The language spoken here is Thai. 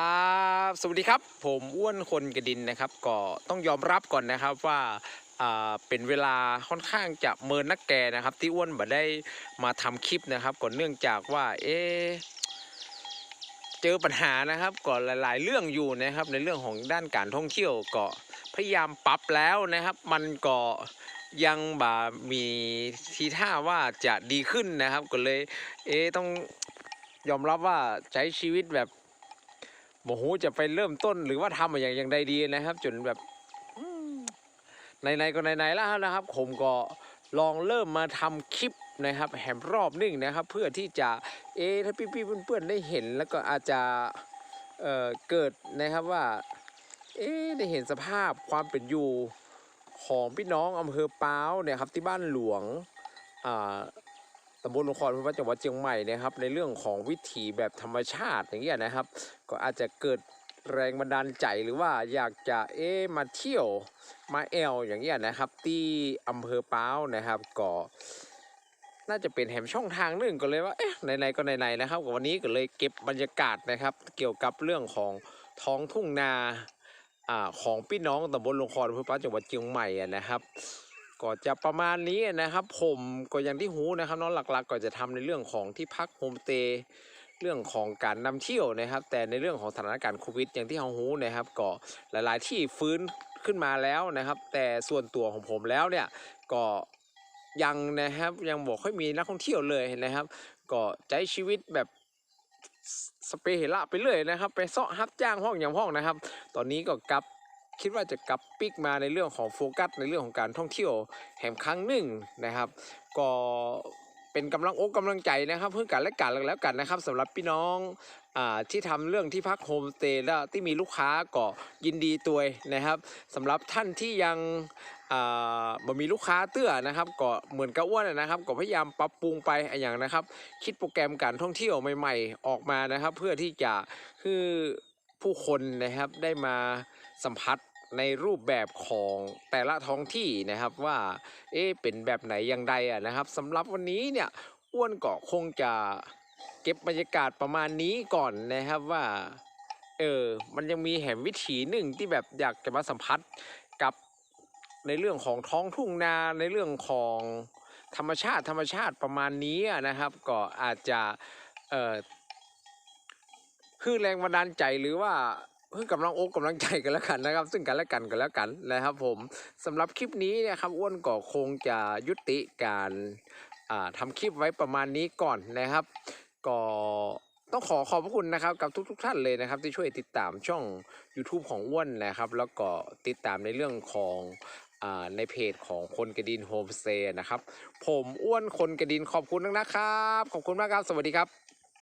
ครับสวัสดีครับ ผมอ้วนคนกระดินนะครับ ก็ต้องยอมรับก่อนนะครับว่าเป็นเวลาค่อนข้างจะเมินนักแกนะครับ ที่อ้วนบ่ได้มาทำคลิปนะครับก่อนเนื่องจากว่าเอะเจอปัญหานะครับก่อนหลาย ๆ เรื่องอยู่นะครับ ในเรื่องของด้านการท่องเที่ยวก็พยายามปรับแล้วนะครับ มันก็ยังบ่ามีทีท่าว่าจะดีขึ้นนะครับก็เลยเอะต้องยอมรับว่าใช้ชีวิตแบบ โมโหจะไปเริ่มต้นหรือว่าทำอย่างอย่างใดดีนะครับ จนแบบอืมไหนๆก็ไหนๆแล้วนะครับผมก็ลองเริ่มมาทำคลิปนะครับ แหมรอบหนึงนะครับ เพื่อที่จะเอถ้าพี่ๆเพื่อนๆได้เห็นแล้วก็อาจจะเอ่อเกิดนะครับว่า เอได้เห็นสภาพความเป็นอยู่ของพี่น้องอำเภอป้าวเนี่ยครับที่บ้านหลวงอ่า ตำบลลงคอนพระจังหวัดเชียงใหม่นะครับ ในเรื่องของวิถีแบบธรรมชาติอย่างเงี้ยนะครับ ก็อาจจะเกิดแรงบันดาลใจหรือว่าอยากจะเอ๊มาเที่ยวมาแอลอย่างเงี้ยนะครับ ที่อำเภอป้าวนะครับก็น่าจะเป็นแหมช่องทางหนึ่งก็เลยว่าเอ๊ะไหนๆก็ไหนๆนะครับวันนี้ก็เลยเก็บบรรยากาศนะครับ เกี่ยวกับเรื่องของท้องทุ่งนาอ่าของพี่น้องตำบลลงคอนอำเภอป้าจังหวัดเชียงใหม่นะครับ ก็จะประมาณนี้นะครับผมก็อย่างที่หูนะครับเน้องหลักๆ ก็จะทำในเรื่องของที่พักโฮมสเตย์เรื่องของการนำเที่ยวนะครับ แต่ในเรื่องของสถานการณ์โควิด อย่างที่เราหูนะครับ ก็หลายๆที่ฟื้นขึ้นมาแล้วนะครับ แต่ส่วนตัวของผมแล้วเนี่ยก็ยังนะครับยังบอกค่อยมีนักท่องเที่ยวเลยนะครับ ก็ใช้ชีวิตแบบสเปเฮระไปเลยนะครับ ไปเสาะฮับจ้างห้องอย่างห้องนะครับ ตอนนี้ก็กลับ คิดว่าจะกลับปิกมาในเรื่องของโฟกัสในเรื่องของการท่องเที่ยวแห่งครั้งหนึ่งนะครับ ก็เป็นกำลังอกกำลังใจนะครับ เพื่อกันและกันแล้วกันนะครับสำหรับพี่น้องอ่าที่ทำเรื่องที่พักโฮมสเตย์แล้วที่มีลูกค้าก็ยินดีตัวนะครับสำหรับท่านที่ยังอ่าบ่มีลูกค้าเตื้อนะครับก็เหมือนกับอ้วนนะครับ ก็พยายามปรับปรุงไปอย่างนะครับ คิดโปรแกรมการท่องเที่ยวใหม่ ๆ ออกมานะครับ เพื่อที่จะคือ ผู้คนนะครับได้มาสัมผัสในรูปแบบของแต่ละท้องที่นะครับว่าเอ๊ะเป็นแบบไหนอย่างใดอะนะครับสำหรับวันนี้เนี่ยอ้วนก็คงจะเก็บบรรยากาศประมาณนี้ก่อนนะครับว่าเออมันยังมีแหมวิถีหนึ่งที่แบบอยากจะมาสัมผัสกับในเรื่องของท้องทุ่งนาในเรื่องของธรรมชาติธรรมชาติประมาณนี้อะนะครับ ก็อาจจะเอ่อ คือแรงบันดาลใจหรือว่าเพื่อกำลังอกกำลังใจกันแล้วกันนะครับ ซึ่งกันและกันกันแล้วกันนะครับผมสำหรับคลิปนี้เนะครับอ้วนก็คงจะยุติการอ่าทำคลิปไว้ประมาณนี้ก่อนนะครับ ก็ต้องขอขอบพระคุณนะครับกับทุกๆท่านเลยนะครับ ที่ช่วยติดตามช่อง YouTube ของอ้วนนะครับ แล้วก็ติดตามในเรื่องของในเพจของคนกระดินโฮมสเตย์นะครับ ผมอ้วนคนกระดินขอบคุณนะครับ ขอบคุณมากครับ สวัสดีครับ